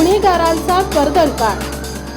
गुन्हेगारांचा कर्दनकाळ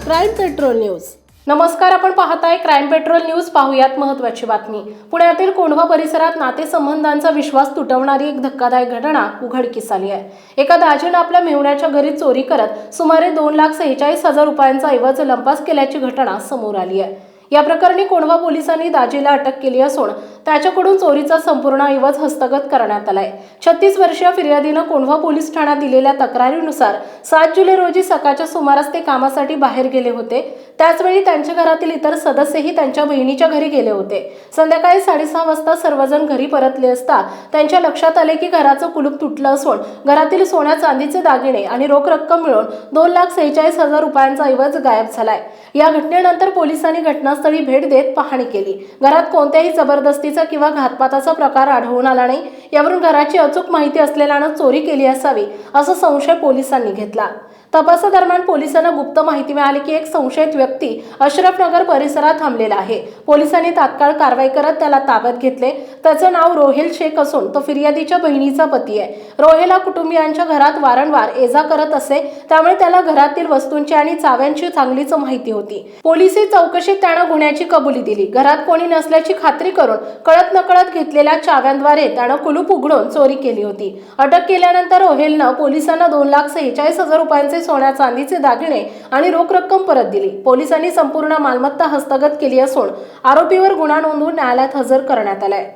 crime patrol news नमस्कार आपण पाहताय क्राईम पेट्रोल न्यूज पाहूयात महत्वाची बातमी. पुण्यातील कोंढवा परिसरात नातेसंबंधांचा विश्वास तुटवणारी एक धक्कादायक घटना उघडकीस आली आहे. एका दाजीनं आपल्या मेहुण्याच्या घरी चोरी करत सुमारे दोन लाख सेहेचाळीस हजार रुपयांचा ऐवज लंपास केल्याची घटना समोर आली आहे. या प्रकरणी कोंढवा पोलिसांनी दाजीला अटक केली असून त्याच्याकडून चोरीचा संपूर्ण ऐवज हस्तगत करण्यात आलाय. छत्तीस वर्षीय फिर्यादीनं कोंढवा पोलीस ठाण्यात दिलेल्या तक्रारीनुसार सात जुलै रोजी सकाळच्या सुमारास ते कामासाठी बाहेर गेले होते. त्याचवेळी त्यांच्या घरातील इतर सदस्यही त्यांच्या बहिणीच्या घरी गेले होते. संध्याकाळी साडेसहा वाजता सर्वजण घरी परतले असता त्यांच्या लक्षात आले की घराचं कुलूप तुटलं असून घरातील सोन्या चांदीचे दागिने आणि रोख रक्कम मिळून दोन लाख सेहेचाळीस हजार रुपयांचा ऐवज गायब झालाय. या घटनेनंतर पोलिसांनी घटना घटनास्थळी भेट देत पाहणी केली. घरात कोणत्याही जबरदस्तीचा किंवा घातपाताचा प्रकार आढळून आला नाही. यावरून घराची अचूक माहिती असलेल्यानं चोरी केली असावी असा संशय पोलिसांनी घेतला. तपासादरम्यान पोलिसांना गुप्त माहिती मिळाली की एक संशयित व्यक्ती अशरफनगर परिसरात थांबलेला आहे. पोलिसांनी तात्काळ कारवाई करत त्याला ताब्यात घेतले. त्याचं नाव रोहेल शेख असून तो फिर्यादीच्या बहिणीचा पती आहे. रोहेल हा कुटुंबियांच्या घरात वारंवार एजा करत असे त्यामुळे त्याला घरातील वस्तूंची आणि चाव्यांची चांगलीच माहिती होती. पोलिसी चौकशीत त्यानं गुन्ह्याची कबुली दिली. घरात कोणी नसल्याची खात्री करून कळत नकळत घेतलेल्या चाव्यांद्वारे त्यानं कुलूप उघडून चोरी केली होती. अटक केल्यानंतर रोहेलनं पोलिसांना दोन लाख सेहेचाळीस हजार रुपयांचे सोन्या चांदीचे दागिने आणि रोख रक्कम परत दिली. पोलिसांनी संपूर्ण मालमत्ता हस्तगत केली असून आरोपीवर गुन्हा नोंदवून न्यायालयात हजर करण्यात आलाय.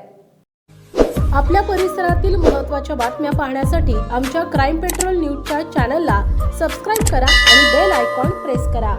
आपल्या परिसरातील महत्त्वाच्या बातम्या पाहण्यासाठी आमच्या क्राईम पेट्रोल न्यूजच्या चॅनलला सबस्क्राईब करा आणि बेल आयकॉन प्रेस करा.